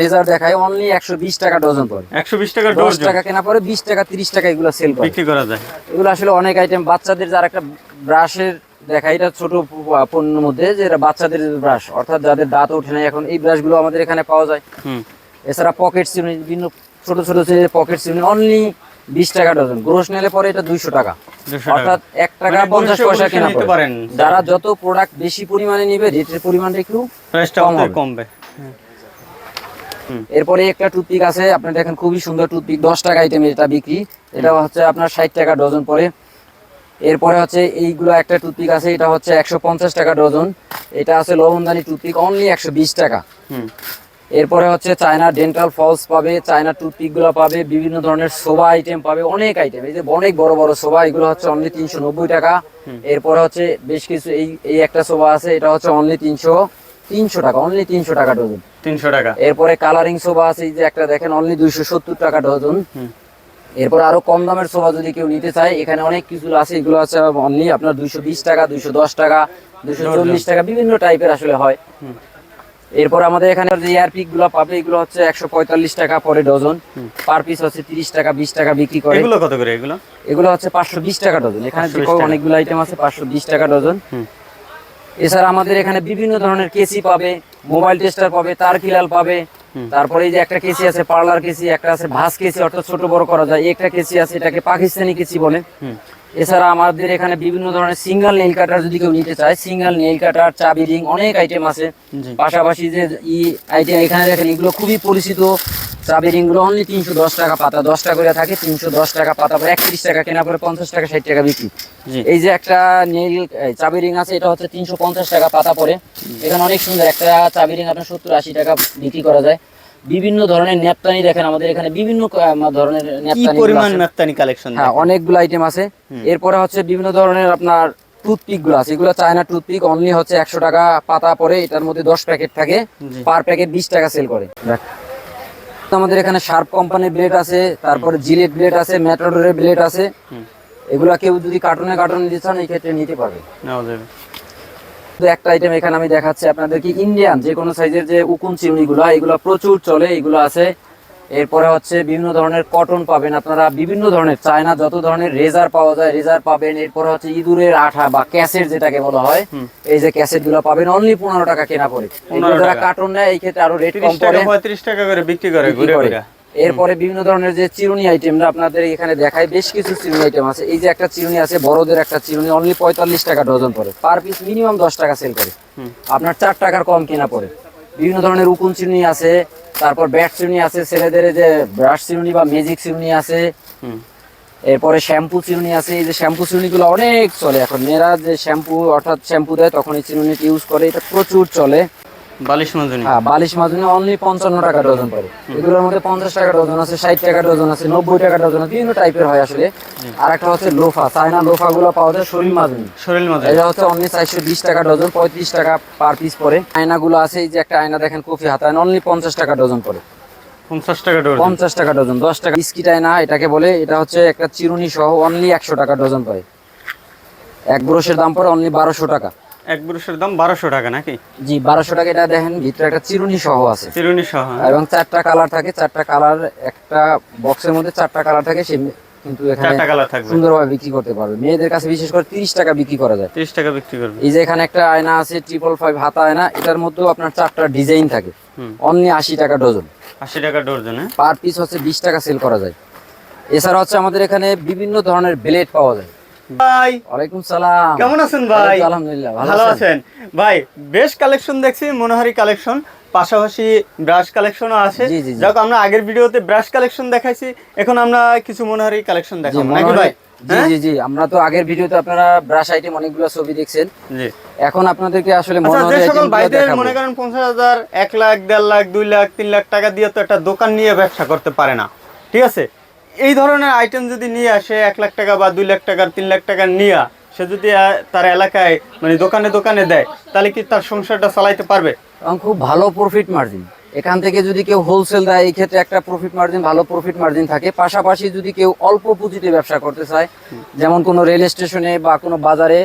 রেজার দেখায় অনলি একশো বিশ টাকা ডজন পড়ে। একশো বিশ টাকা দশ টাকা কেনা পরে বিশ টাকা তিরিশ টাকা এগুলো সেল করে। বিক্রি করা যায়। এগুলো আসলে অনেক আইটেম বাচ্চাদের যার একটা ব্রাশের দেখা এটা ছোট পণ্যের মধ্যে যে বাচ্চাদের ব্রাশ অর্থাৎ যাদের দাঁত ওঠে না এখন এই ব্রাশগুলো আমাদের এখানে পাওয়া যায়। হুম। এছাড়া পকেট সিউনি বিভিন্ন ছোট ছোট যে পকেট সিউনি অনলি বিশ টাকা ডজন গ্রোস নিলে পরে এটা দুইশো টাকা। অর্থাৎ এক টাকা মানে পঞ্চাশ পয়সা কেনা পারেন। যারা যত প্রোডাক্ট বেশি পরিমাণে নিবে রেটের পরিমাণটা একটু প্রাইসটা কম হবে। এরপরে একটা টুথপিক আছে আপনার দেখেন খুবই সুন্দর টুথপিক দশ টাকা আইটেম এটা বিক্রি। এটা হচ্ছে আপনার ষাট টাকা ডজন পরে এরপরে হচ্ছে এইগুলো একটা টুথপিক আছে এটা হচ্ছে একশো পঞ্চাশ টাকা ডজন। এটা আছে লবণদানি টুথপিক অনলি একশো বিশ টাকা। এরপরে হচ্ছে চায়না ডেন্টাল ফলস পাবে চায়না টুথপিকগুলো পাবে বিভিন্ন ধরনের সোভা আইটেম পাবে অনেক আইটেম এই যে অনেক বড় বড় সোভা এগুলো হচ্ছে অনলি তিনশো নব্বই টাকা। এরপরে হচ্ছে বেশ কিছু এই এই একটা সোভা আছে এটা হচ্ছে অনলি তিনশো। তিনশো টাকা অনলি তিনশো টাকা ডজন। তিনশো টাকা। এরপরে কালারিং সোফা আছে যে একটা দেখেন অনলি দুইশো সত্তর টাকা ডজন। এরপর আরও কম দামের সোফা যদি কেউ নিতে চায় এখানে অনেক কিছু আছে এগুলো আছে অনলি আপনার দুইশো বিশ টাকা দুইশো দশ টাকা দুইশো চল্লিশ টাকা বিভিন্ন টাইপের আসলে হয়। এরপর আমাদের এখানে যে এয়ারপিকগুলো পাবে এগুলো হচ্ছে একশো পঁয়তাল্লিশ টাকা পরে ডজন। পার পিস হচ্ছে তিরিশ টাকা বিশ টাকা বিক্রি করে। এগুলো কত করে এগুলো? এগুলো হচ্ছে পাঁচশো বিশ টাকা ডজন। এখানে 520 যে টাকা। অনেকগুলো আইটেম আছে পাঁচশো বিশ টাকা ডজন। এছাড়া আমাদের এখানে বিভিন্ন ধরনের কেসি পাবে মোবাইল টেস্টার পাবে তার কিলাল পাবে। তারপরে এই যে একটা কেসি আছে পার্লার কেসি একটা আছে ভাস কেসি অর্থাৎ ছোট বড় করা যায়। একটা কেসি আছে এটাকে পাকিস্তানি কেসি বলে। এছাড়া আমাদের এখানে বিভিন্ন ধরনের সিঙ্গেল নেইল কাটার যদি কেউ নিতে চায় সিঙ্গেল নেইল কাটার চাবি রিং অনেক আইটেম আছে। পাশাপাশি যে ই আইটেম এখানে দেখেন এগুলো খুবই পরিচিত। চাবি রিংগুলো অনলি তিনশো দশ টাকা পাতা। দশ টাকা করে থাকে তিনশো দশ টাকা পাতা পরে একত্রিশ টাকা কেনা পরে পঞ্চাশ টাকা ষাট টাকা বিক্রি। এই যে একটা নেইল চাবি রিং আছে এটা হচ্ছে তিনশো পঞ্চাশ টাকা পাতা পরে। এখানে অনেক সুন্দর একটা চাবি রিং আপনার সত্তর আশি টাকা বিক্রি করা যায়। বিভিন্ন ধরনের নেপটানি দেখেন আমাদের এখানে বিভিন্ন ধরনের কি পরিমাণ মেত্তানি কালেকশন হ্যাঁ অনেকগুলো আইটেম আছে। এরপরে হচ্ছে বিভিন্ন ধরনের আপনার টুথপিকগুলো আছে। এগুলো চায়না টুথপিক অনলি হচ্ছে একশো টাকা পাতা পরে এটার মধ্যে দশ প্যাকেট থাকে। পার প্যাকেট বিশ টাকা সেল করে। আমাদের এখানে শার্প কোম্পানির ব্লেড আছে তারপরে জিলেট ব্লেড আছে ম্যাটাডোরের ব্লেড আছে। এগুলা কেউ যদি কার্টুনে কার্টুনে দিতে চান এই ক্ষেত্রে নিতে পারবে। তো একটা আইটেম এখানে আমি দেখাচ্ছি আপনাদেরকে। ইন্ডিয়ান যে কোনো সাইজের যে উকুন চিমনি গুলো এগুলো প্রচুর চলে এগুলো আছে। এরপরে হচ্ছে বিভিন্ন ধরনের কটন পাবেন আপনারা বিভিন্ন ধরনের চায়না যত ধরনের রেজার পাওয়া যায় রেজার পাবেন। এরপরে হচ্ছে ইঁদুরের আঠা বা ক্যাসেট যেটাকে বলা হয় এই যে ক্যাসেটগুলো পাবেন অনলি পনেরো টাকা কেনা পড়ে এগুলো 15 যারা। কার্টন নেয় এই ক্ষেত্রে আরও রেট কম পড়ে। পঁয়ত্রিশ টাকা করে বিক্রি করে এরপরে বিভিন্ন ধরনের যে চিরুনি আইটেমরা আপনাদের এখানে দেখায় বেশ কিছু চিরুনি আইটেম আছে। এই যে একটা চিরুনি আছে বড়দের একটা চিরুনি অনলি পঁয়তাল্লিশ টাকা ডজন পড়ে। পার পিস মিনিমাম দশ টাকা সেল করে। আপনার চার টাকার কম কেনা পড়ে। বিভিন্ন ধরনের উকুন চিরুনি আছে তারপর ব্যাট চিরুনি আছে ছেলেদের যে ব্রাশ চিরুনি বা ম্যাজিক চিরুনি আছে। এরপরে শ্যাম্পু চিরুনি আছে। এই যে শ্যাম্পু চিরুনিগুলো অনেক চলে এখন। মেয়েরা যে শ্যাম্পু অর্থাৎ শ্যাম্পু দেয় তখন এই চিরুনিটি ইউজ করে। এটা প্রচুর চলে। বালিশ মজুনি। হ্যাঁ বালিশ মাজুনি অনলি পঞ্চান্ন টাকা ডজন পড়ে। এগুলোর মধ্যে পঞ্চাশ টাকা ডজন আছে ষাট টাকা ডজন আছে নব্বই টাকা ডজন আছে বিভিন্ন টাইপের হয় আসলে। আর একটা হচ্ছে লোফা চায়না লোফা গুলো পাওয়া যায় শরীর মাজুনি। শরীর মজুনি। এটা হচ্ছে অনলি চারশো বিশ টাকা ডজন পঁয়ত্রিশ টাকা পার পিস পরে আয়না গুলো আছে এই যে একটা আয়না দেখেন কফি হাতায় অনলি পঞ্চাশ টাকা ডজন পড়ে। পঞ্চাশ টাকা ডোর পঞ্চাশ টাকা ডজন দশ টাকা। বিস্কিট আয়না এটাকে বলে এটা হচ্ছে একটা চিরুনি সহ অনলি একশো টাকা ডজন পড়ে। এক ব্রশের দাম পড়ে অনলি বারোশো টাকা। এক ব্রুশের দাম বারোশো টাকা নাকি? জি বারোশো টাকা। এটা দেখেন ভিতরে একটা চিরুনি সহ আছে। চিরুনি সহ এবং চারটা কালার থাকে। চারটা কালার একটা বক্সের মধ্যে চারটা কালার থাকে সে কিন্তু এখানে চারটা সুন্দরভাবে বিক্রি করতে পারবে। মেয়েদের কাছে বিশেষ করে তিরিশ টাকা বিক্রি করা যায়। তিরিশ টাকা বিক্রি করবে। এই যে এখানে একটা আয়না আছে ট্রিপল ফাইভ হাতা আয়না এটার মধ্যেও আপনার চারটা ডিজাইন থাকে। অনলি আশি টাকা ডজন। আশি টাকা ডর্জন হ্যাঁ। পার পিস হচ্ছে বিশ টাকা সেল করা যায়। এছাড়া হচ্ছে আমাদের এখানে বিভিন্ন ধরনের ব্লেড পাওয়া যায়। ভাই। ওয়ালাইকুম সালাম। কেমন আছেন ভাই? আলহামদুলিল্লাহ ভালো আছেন? ভাই বেশ কালেকশন দেখছি মনোহারি কালেকশন পাশাপাশি ব্রাশ কালেকশনও আছে। যাক আমরা আগের ভিডিওতে ব্রাশ কালেকশন দেখাইছি এখন আমরা কিছু মনোহারি কালেকশন দেখাবো নাকি ভাই? জি হ্যাঁ? জি জি আমরা তো আগের ভিডিওতে আপনারা ব্রাশ আইটেম অনেকগুলো ছবি দেখছেন। জি। এখন আপনাদেরকে আসলে মনোহরি ভাইদের দেখাবো। মনে করেন পঞ্চাশ হাজার এক লাখ দেড় লাখ দুই লাখ তিন লাখ টাকা দিয়ে তো একটা দোকান নিয়ে ব্যবসা করতে পারে না। ঠিক আছে? এই ধরনের আইটেম যদি নিয়ে আসে এক লাখ টাকা বা দুই লাখ টাকার তিন লাখ টাকার নিয়ে, সে যদি তার এলাকায় মানে দোকানে দোকানে দেয়, তাহলে কি তার সংসারটা চালাইতে পারবে? এবং খুব ভালো প্রফিট মার্জিন এখান থেকে যদি কেউ হোলসেল দেয়, এই ক্ষেত্রে একটা প্রফিট মার্জিন ভালো প্রফিট মার্জিন থাকে। পাশাপাশি যদি কেউ অল্প পুঁজিতে ব্যবসা করতে চায়, যেমন কোনো রেল স্টেশনে বা কোনো বাজারে,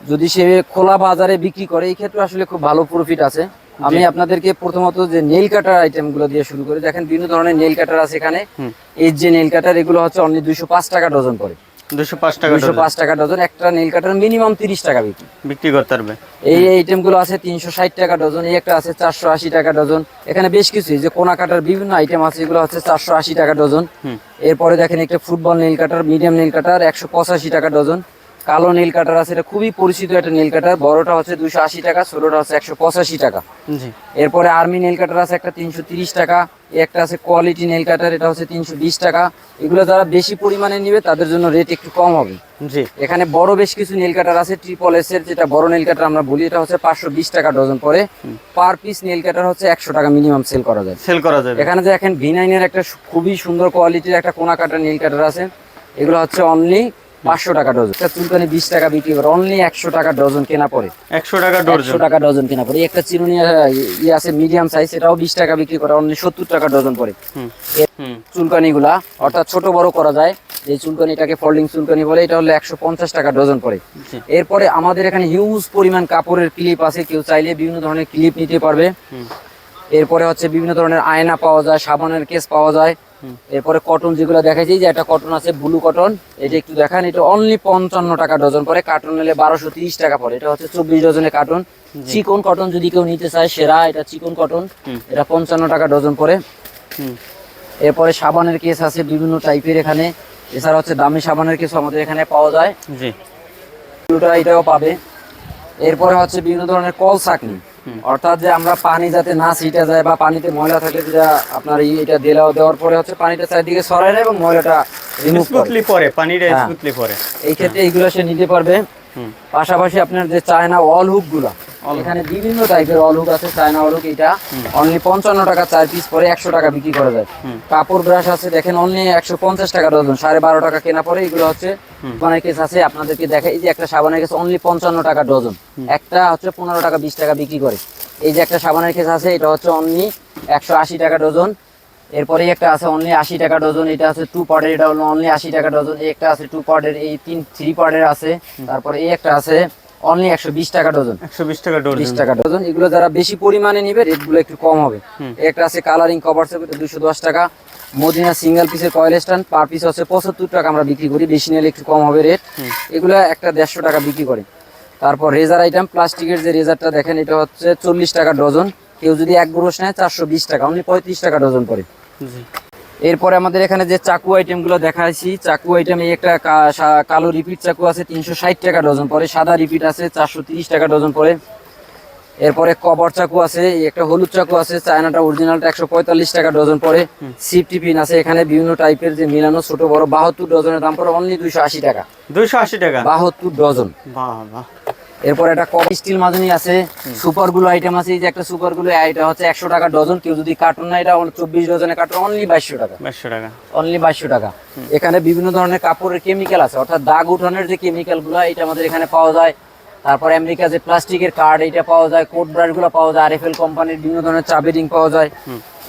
যদি সে খোলা বাজারে বিক্রি করে, এই ক্ষেত্রে আসলে খুব ভালো প্রফিট আছে। আমি আপনাদেরকে প্রথমত যে নেল কাটার আইটেমগুলো দিয়ে শুরু করি দেখেন বিভিন্ন ধরনের নেল কাটার আছে এখানে। এই যে নেল কাটার এগুলো হচ্ছে অনলি দুইশো পাঁচ টাকা ডজন পড়ে দুশো পাঁচ টাকা দুইশো পাঁচ টাকা ডজন একটা নেল কাটার মিনিমাম তিরিশ টাকা বিক্রি। বিক্রি করতে পারবে। এই আইটেমগুলো আছে তিনশো ষাট টাকা ডজন এই একটা আছে চারশো আশি টাকা ডজন। এখানে বেশ কিছু যে কোনা কাটার বিভিন্ন আইটেম আছে এগুলো হচ্ছে চারশো আশি টাকা ডজন। এরপরে দেখেন একটা ফুটবল নীল কাটার মিডিয়াম নীল কাটার একশো পঁচাশি টাকা ডজন। কালো নীল কাটার আছে এটা খুবই পরিচিত একটা নীল কাটার। বড়টা হচ্ছে দুশো আশি টাকা ছোটটা হচ্ছে একশো পঁচাশি টাকা। জি। এরপরে আর্মি নেল কাটার আছে একটা তিনশো তিরিশ টাকা। একটা আছে কোয়ালিটি নেল কাটার এটা হচ্ছে তিনশো বিশ টাকা। এগুলো যারা বেশি পরিমাণে নিবে তাদের জন্য রেট একটু কম হবে। জি। এখানে বড় বেশ কিছু নেল কাটার আছে ট্রিপল এস এর যেটা বড় নেল কাটার আমরা বলি এটা হচ্ছে পাঁচশো বিশ টাকা ডজন পরে পার পিস নেল কাটার হচ্ছে একশো টাকা মিনিমাম সেল করা যায়। সেল করা যাবে। এখানে যে এখন ভি নাইনের একটা খুবই সুন্দর কোয়ালিটির একটা কোনা কাটা নীল কাটার আছে। এগুলো হচ্ছে অনলি পাঁচশো টাকা ডজন। একটা চুলকানি বিশ টাকা বিক্রি করে অনলি একশো টাকা ডজন কেনা পড়ে। একশো টাকা একশো টাকা ডজন কেনা পড়ে। একটা চিরুনি ইয়ে আছে মিডিয়াম সাইজ এটাও বিশ টাকা বিক্রি করে অনলি সত্তর টাকা ডজন পড়ে। হুম। হুম। চুলকানি গুলা অর্থাৎ ছোট বড় করা যায় এই চুলকানিটাকে ফোল্ডিং চুলকানি বলে এটা হলো একশো পঞ্চাশ টাকা ডজন পড়ে। এরপরে আমাদের এখানে হিউজ পরিমাণ কাপড়ের ক্লিপ আছে কেউ চাইলে বিভিন্ন ধরনের ক্লিপ নিতে পারবে। এরপরে হচ্ছে বিভিন্ন ধরনের আয়না পাওয়া যায় সাবানের কেস পাওয়া যায়। এরপরে কটন যেগুলো দেখাচ্ছি যে একটা কটন আছে ব্লু কটন এটা একটু দেখান এটা অনলি পঞ্চান্ন টাকা ডজন পরে কার্টন নিলে বারোশো তিরিশ টাকা পরে এটা হচ্ছে চব্বিশ ডজনের কার্টন চিকন কটন যদি কেউ নিতে চায় সেরা এটা চিকন কটন এটা পঞ্চান্ন টাকা ডজন পরে। হুম। এরপরে সাবানের কেস আছে বিভিন্ন টাইপের এখানে এছাড়া হচ্ছে দামি সাবানের কেস আমাদের এখানে পাওয়া যায়। জি। এটাও পাবে। এরপরে হচ্ছে বিভিন্ন ধরনের কল চাকনি। অর্থাৎ যে আমরা পানি যাতে না ছিটে যায় বা পানিতে ময়লা থাকে যেটা আপনার এটা দেলাও দেওয়ার পরে হচ্ছে পানিটা চারিদিকে সরাই নেয় এবং ময়লাটা রিমুভ স্মুথলি পরে পানিটা হ্যাঁ। স্মুথলি পরে। এই ক্ষেত্রে এইগুলো সে নিতে পারবে। পাশাপাশি আপনার যে চায়না অল হুকগুলা এখানে বিভিন্ন টাইপের অল হুক আছে চায়না অল হুক এটা। অনলি পঞ্চান্ন টাকা চার পিস পরে একশো টাকা বিক্রি করা যায়। কাপড় ব্রাশ আছে দেখেন অনলি একশো পঞ্চাশ টাকা ডজন সাড়ে বারো টাকা কেনা পরে এগুলো হচ্ছে সাবানের কেস আছে আপনাদেরকে দেখাই এই যে একটা সাবানের কেস অনলি পঞ্চান্ন টাকা ডজন। একটা হচ্ছে পনেরো টাকা বিশ টাকা বিক্রি করে। এই যে একটা সাবানের কেস আছে এটা হচ্ছে অনলি একশো আশি টাকা ডজন। এরপরে একটা আছে অনলি আশি টাকা ডজন এটা আছে টু পার্টের এটা অনলি আশি টাকা ডজন। একটা আছে টু পার্টের এই তিন থ্রি পার্টের আছে। তারপরে এই একটা আছে অনলি একশো বিশ টাকা ডজন একশো বিশ টাকা বিশ ডর্জন টাকা ডজন এগুলো যারা বেশি পরিমাণে নিবে রেটগুলো একটু কম হবে। একটা আছে কালারিং কভার সেট দুশো দশ টাকা। মদিনা সিঙ্গেল পিসের কয়েল স্ট্যান্ড পার পিস হচ্ছে পঁচাত্তর টাকা আমরা বিক্রি করি। বেশি নিলে একটু কম হবে রেট এগুলো একটা দেড়শো টাকা বিক্রি করে। তারপর রেজার আইটেম প্লাস্টিকের যে রেজারটা দেখেন এটা হচ্ছে চল্লিশ টাকা ডজন কেউ যদি এক ব্রশ নেয় চারশো বিশ টাকা অনলি পঁয়ত্রিশ টাকা ডজন পড়ে জি। এরপরে আমাদের এখানে যে চাকু আইটেমগুলো দেখাচ্ছি চাকু আইটেম এই একটা কালো রিপিট চাকু আছে তিনশো ষাট টাকা ডজন পরে সাদা রিপিট আছে চারশো তিরিশ টাকা ডজন পরে। এরপরে কবর চাকু আছে একটা হলুদ চাকু আছে চায়নাটা অরিজিনালটা একশো পঁয়তাল্লিশ টাকা ডজন পরে। সিফটি পিন আছে এখানে বিভিন্ন টাইপের যে মিলানো ছোট বড় বাহাত্তর ডজনের দাম পড়ে অনলি দুইশো আশি টাকা। দুইশো আশি টাকা? বাহাত্তর ডজন। বাহ বাহ। এরপর একটা কফি স্টিল মাজনি আছে সুপারগুলো আইটেম আছে এই যে একটা সুপারগুলো এটা হচ্ছে একশো টাকা ডজন কেউ যদি কার্টুন না এটা চব্বিশ ডজনের কার্টুন অনলি বাইশশো টাকা। বাইশশো টাকা। অনলি বাইশশো টাকা। এখানে বিভিন্ন ধরনের কাপড়ের কেমিক্যাল আছে অর্থাৎ দাগ উঠানোর যে কেমিক্যালগুলো এটা আমাদের এখানে পাওয়া যায়। তারপর আমেরিকা যে প্লাস্টিকের কার্ড এটা পাওয়া যায় কোট ব্রাশগুলো পাওয়া যায় আরএফএল কোম্পানির বিভিন্ন ধরনের চাবি রিং পাওয়া যায়।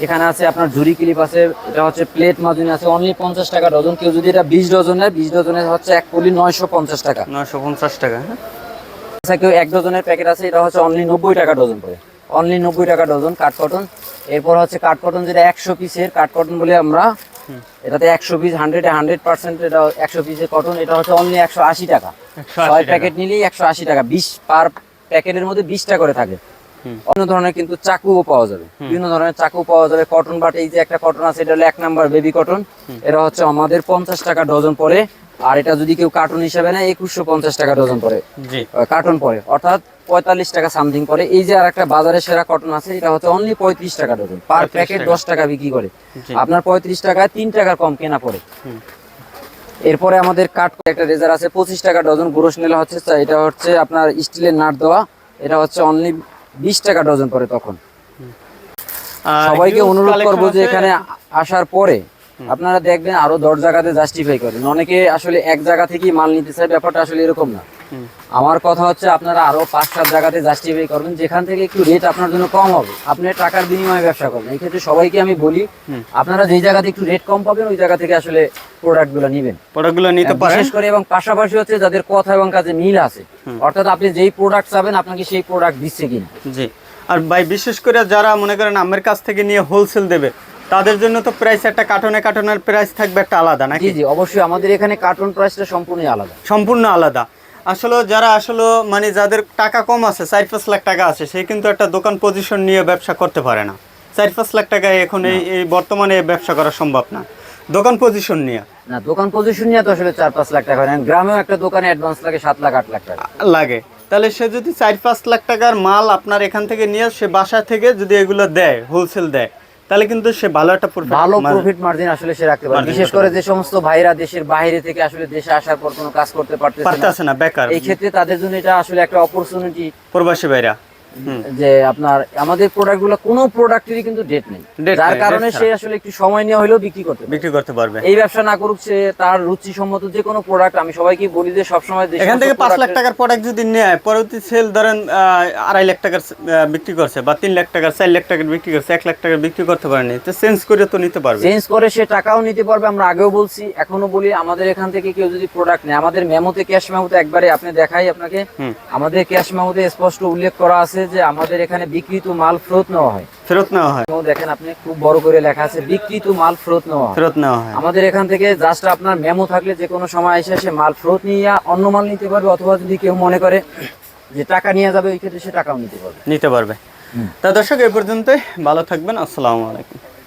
এখানে আছে আপনার ঝুরি ক্লিপ আছে এটা হচ্ছে প্লেট মাজুনি আছে অনলি পঞ্চাশ টাকা ডজন কেউ যদি এটা বিশ ডজন নেয় বিশ ডজনের হচ্ছে এক পলি নয়শো পঞ্চাশ টাকা। নয়শো পঞ্চাশ টাকা হ্যাঁ? কেউ এক ডজনের প্যাকেট আছে এটা হচ্ছে অনলি নব্বই টাকা ডজন করে। অনলি নব্বই টাকা ডজন কাঠ কটন এরপর হচ্ছে কাঠ কটন যেটা একশো পিসের কাঠ কটন বলে আমরা এটাতে একশো পিস হান্ড্রেড হান্ড্রেড পার্সেন্ট এটা একশো পিসের কটন এটা হচ্ছে অনলি একশো আশি টাকা। ছয় প্যাকেট নিলেই একশো আশি টাকা বিশ পার প্যাকেটের মধ্যে বিশটা করে থাকে। অন্য ধরনের কিন্তু চাকুও পাওয়া যাবে। বিভিন্ন ধরনের চাকু পাওয়া যাবে। কটন বাট এই যে একটা কটন আছে এটা হলো এক নাম্বার বেবি কটন এটা হচ্ছে আমাদের পঞ্চাশ টাকা ডজন পড়ে আর এটা যদি কেউ কার্টুন হিসাবে নেয় একুশশো পঞ্চাশ টাকা ডজন পড়ে। কার্টুন পরে অর্থাৎ পঁয়তাল্লিশ টাকা সামথিং করে এই যে আর একটা বাজারে সেরা কটন আছে এটা হচ্ছে অনলি পঁয়ত্রিশ টাকা ডজন। পার প্যাকেট দশ টাকা বিক্রি করে। আপনার পঁয়ত্রিশ টাকায় তিন টাকার কম কেনা পড়ে। এরপরে আমাদের কাঠ একটা রেজার আছে পঁচিশ টাকা ডজন। গুরস নিলে হচ্ছে এটা হচ্ছে আপনার স্টিলের নাট দেওয়া। এটা হচ্ছে অনলি বিশ টাকা ডজন পরে তখন। সবাইকে অনুরোধ করব যে এখানে আসার পরে আপনারা দেখবেন আরও দশ জায়গাতে জাস্টিফাই করেন। অনেকে আসলে এক জায়গা থেকেই মাল নিতে চায় ব্যাপারটা আসলে এরকম না। আমার কথা হচ্ছে আপনারা আরও পাঁচ সাত জায়গাতে জাস্টিফাই করবেন যেখান থেকে একটু রেট আপনার জন্য কম হবে। আপনি টাকার বিনিময়ে ব্যবসা করবেন। এই ক্ষেত্রে সবাইকে আমি বলি আপনারা যেই জায়গাতে একটু রেট কম পাবেন ওই জায়গা থেকে আসলে প্রোডাক্টগুলো নিবেন। প্রোডাক্টগুলো নিতে পারেন। বিশেষ করে এবং পাশাপাশি হচ্ছে যাদের কথা এবং কাজে মিল আছে। অর্থাৎ আপনি যেই প্রোডাক্ট চাবেন আপনাকে সেই প্রোডাক্ট দিচ্ছে কিনা। জি। আর ভাই বিশেষ করে যারা মনে করেন আমার কাছ থেকে নিয়ে হোলসেল দেবে তাদের জন্য তো প্রাইস একটা কার্টনে কার্টনের প্রাইস থাকবে একটা আলাদা নাকি? জি অবশ্যই আমাদের এখানে কার্টুন প্রাইসটা সম্পূর্ণই আলাদা। সম্পূর্ণ আলাদা। আসলে যারা আসলে মানে যাদের টাকা কম আছে চার পাঁচ লাখ টাকা আছে সে কিন্তু একটা দোকান পজিশন নিয়ে ব্যবসা করতে পারে না। চার পাঁচ লাখ টাকায় এখন এই এই বর্তমানে ব্যবসা করা সম্ভব না। দোকান পজিশন নিয়ে। না দোকান পজিশন নিয়ে তো আসলে চার পাঁচ লাখ টাকা হয় গ্রামেও একটা দোকানে অ্যাডভান্স লাগে সাত লাখ আট লাখ টাকা। লাগে। তাহলে সে যদি চার পাঁচ লাখ টাকার মাল আপনার এখান থেকে নিয়ে সে বাসা থেকে যদি এগুলো দেয় হোলসেল দেয় তাহলে কিন্তু সে ভালো একটা ভালো প্রফিট মার্জিন আসলে সে রাখতে পারে। বিশেষ করে যে সমস্ত ভাইরা দেশের বাইরে থেকে আসলে দেশে আসার পর কোনো কাজ করতে পারতেছে না। বেকার। এই ক্ষেত্রে তাদের জন্য এটা আসলে একটা অপরচুনিটি প্রবাসী ভাইরা। যে আপনার আমাদের প্রোডাক্টগুলো কোনো প্রোডাক্টেরই কিন্তু ডেট নেই। যার কারণে সে আসলে একটু সময় নিয়ে হলেও বিক্রি করতে বিক্রি করতে পারবে। এই ব্যবসা না করুক সে তার রুচি সম্মত যে কোনো প্রোডাক্ট আমি সবাইকে বলি যে সবসময় এখান থেকে পাঁচ লাখ টাকার প্রোডাক্ট যদি নেয় পরবর্তী সেল ধরেন আড়াই লাখ টাকার বিক্রি করছে বা তিন লাখ টাকার চার লাখ টাকার বিক্রি করছে এক লাখ টাকার বিক্রি করতে পারেনি তো চেঞ্জ করে তো নিতে পারবে। চেঞ্জ করে সে টাকাও নিতে পারবে আমরা আগেও বলছি এখনও বলি আমাদের এখান থেকে কেউ যদি প্রোডাক্ট নেয় আমাদের মেমোতে ক্যাশ মেমোতে একবারে আপনি দেখাই আপনাকে। আমাদের ক্যাশ মেমোতে স্পষ্ট উল্লেখ করা আছে যে আমাদের এখানে বিক্রিত মাল ফেরত নেওয়া হয়। ফেরত নেওয়া হয়। দেখেন আপনি খুব বড় করে লেখা আছে বিক্রিত মাল ফেরত নেওয়া হয়। ফেরত নেওয়া হয়। আমাদের এখান থেকে জাস্ট আপনার মেমো থাকলে যে কোনো সময় এসে সে মাল ফেরত নিয়ে অন্য মাল নিতে পারবে অথবা যদি কেউ মনে করে যে টাকা নিয়ে যাবে ওই ক্ষেত্রে সে টাকাও নিতে পারবে। নিতে পারবে। তা দর্শক এ পর্যন্তই। ভালো থাকবেন। আসসালামু আলাইকুম।